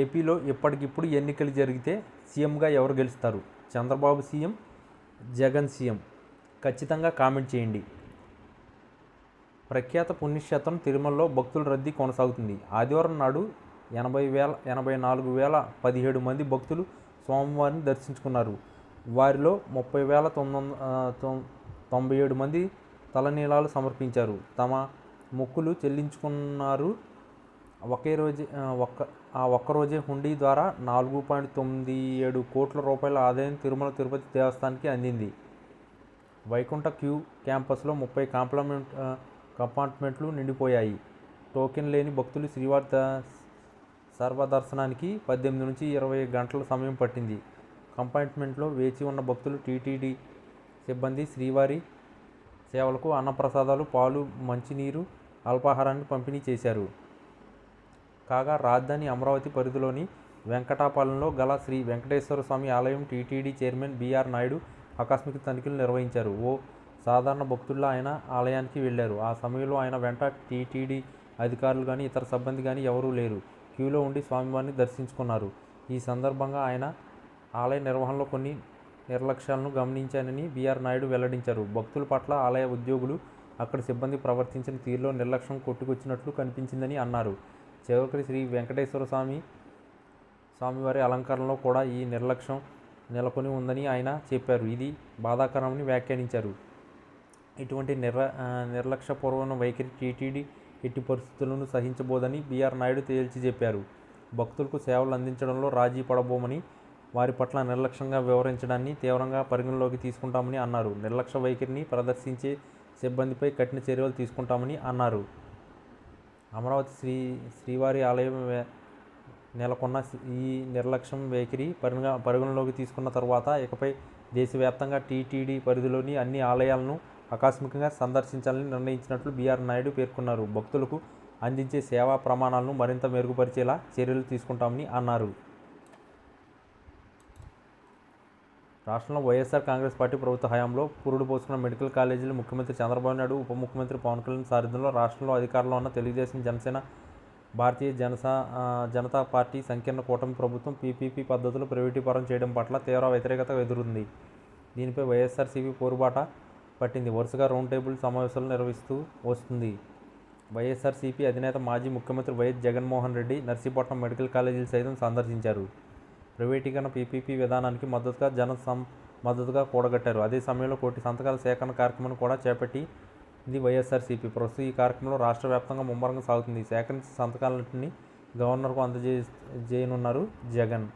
ఏపీలో ఇప్పటికిప్పుడు ఎన్నికలు జరిగితే సీఎంగా ఎవరు గెలుస్తారు? Chandrababu CM Jagan CM. ఖచ్చితంగా కామెంట్ చేయండి. ప్రఖ్యాత పుణ్యక్షేత్రం తిరుమలలో భక్తుల రద్దీ కొనసాగుతుంది. ఆదివారం నాడు ఎనభై వేల ఎనభై నాలుగు వేల పదిహేడు మంది భక్తులు స్వామివారిని దర్శించుకున్నారు. వారిలో ముప్పై వేల తొమ్మిది తొంభై ఏడు మంది తలనీలాలు సమర్పించారు. తమ మొక్కులు చెల్లించుకున్నారు ఒకే రోజే ఆ, ఒక్క ఆ ఒక్కరోజే హుండీ ద్వారా నాలుగు పాయింట్ తొమ్మిది ఏడు కోట్ల రూపాయల ఆదాయం తిరుమల తిరుపతి దేవస్థానానికి అందింది. వైకుంఠ క్యూ క్యాంపస్లో ముప్పై కాంప్లమెంట్ కంపార్ట్మెంట్లు నిండిపోయాయి. టోకెన్ లేని భక్తులు శ్రీవారి సర్వదర్శనానికి పద్దెనిమిది నుంచి ఇరవై గంటల సమయం పట్టింది. కంపార్ట్మెంట్లో వేచి ఉన్న భక్తులు టీటీడీ సిబ్బంది శ్రీవారి సేవలకు అన్నప్రసాదాలు పాలు మంచినీరు అల్పాహారాన్ని పంపిణీ చేశారు. కాగా రాజధాని అమరావతి పరిధిలోని వెంకటాపాలెంలో గల శ్రీ వెంకటేశ్వర స్వామి ఆలయం టీటీడీ చైర్మన్ బీఆర్ నాయుడు ఆకస్మిక తనిఖీలు నిర్వహించారు. ఓ సాధారణ భక్తుల్లో ఆయన ఆలయానికి వెళ్ళారు ఆ సమయంలో ఆయన వెంట టీటీడీ అధికారులు కానీ ఇతర సిబ్బంది కానీ ఎవరూ లేరు. క్యూలో ఉండి స్వామివారిని దర్శించుకున్నారు. ఈ సందర్భంగా ఆయన ఆలయ నిర్వహణలో కొన్ని నిర్లక్ష్యాలను గమనించానని బీఆర్ నాయుడు వెల్లడించారు. భక్తుల పట్ల ఆలయ ఉద్యోగులు అక్కడ సిబ్బంది ప్రవర్తించిన తీరులో నిర్లక్ష్యం కొట్టుకొచ్చినట్లు కనిపించిందని అన్నారు. చివరికి శ్రీ వెంకటేశ్వర స్వామి స్వామివారి అలంకరణలో కూడా ఈ నిర్లక్ష్యం నెలకొని ఉందని ఆయన చెప్పారు. ఇది బాధాకరమని వ్యాఖ్యానించారు. ఇటువంటి నిర్ నిర్లక్ష్యపూర్వక వైఖరి టీటీడీ ఎట్టి పరిస్థితులను సహించబోదని బీఆర్ నాయుడు తేల్చి చెప్పారు. భక్తులకు సేవలు అందించడంలో రాజీ పడబోమని వారి పట్ల నిర్లక్ష్యంగా వివరించడాన్ని తీవ్రంగా పరిగణలోకి తీసుకుంటామని అన్నారు. నిర్లక్ష్య వైఖరిని ప్రదర్శించే సిబ్బందిపై కఠిన చర్యలు తీసుకుంటామని అన్నారు. అమరావతి శ్రీ శ్రీవారి ఆలయం నెలకొన్న ఈ నిర్లక్ష్యం వైఖరి పరిగణ పరిగణలోకి తీసుకున్న తర్వాత ఇకపై దేశవ్యాప్తంగా టీటీడీ పరిధిలోని అన్ని ఆలయాలను ఆకస్మికంగా సందర్శించాలని నిర్ణయించినట్లు బీఆర్ నాయుడు పేర్కొన్నారు. భక్తులకు అందించే సేవా ప్రమాణాలను మరింత మెరుగుపరిచేలా చర్యలు తీసుకుంటామని అన్నారు. రాష్ట్రంలో వైఎస్ఆర్ కాంగ్రెస్ పార్టీ ప్రభుత్వ హయాంలో పురుడు పోసుకున్న మెడికల్ కాలేజీలు ముఖ్యమంత్రి చంద్రబాబు నాయుడు ఉప ముఖ్యమంత్రి పవన్ కళ్యాణ్ సారథ్యంలో రాష్ట్రంలో అధికారంలో ఉన్న తెలుగుదేశం జనసేన భారతీయ జనసా జనతా పార్టీ సంకీర్ణ కూటమి ప్రభుత్వం పీపీపీ పద్ధతులు ప్రైవేటీకరణ చేయడం పట్ల తీవ్ర వ్యతిరేకత ఎదురుంది. దీనిపై వైఎస్ఆర్సీపీ పోరుబాట పట్టింది. వరుసగా రౌండ్ టేబుల్ సమావేశాలు నిర్వహిస్తూ వస్తుంది. వైఎస్ఆర్సీపీ అధినేత మాజీ ముఖ్యమంత్రి వైఎస్ జగన్మోహన్ రెడ్డి నర్సీపట్నం మెడికల్ కాలేజీలు సైతం సందర్శించారు. ప్రైవేటీకరణ పీపీపీ విధానానికి మద్దతుగా జన సం మద్దతుగా కూడగట్టారు. అదే సమయంలో కోటి సంతకాల సేకరణ కార్యక్రమాన్ని కూడా చేపట్టి ఇది వైఎస్ఆర్సీపీ. ప్రస్తుతం ఈ కార్యక్రమంలో రాష్ట్ర వ్యాప్తంగా ముమ్మరంగా సాగుతుంది. సేకరించిన సంతకాలన్నింటినీ గవర్నర్కు అందజే చేయనున్నారు జగన్.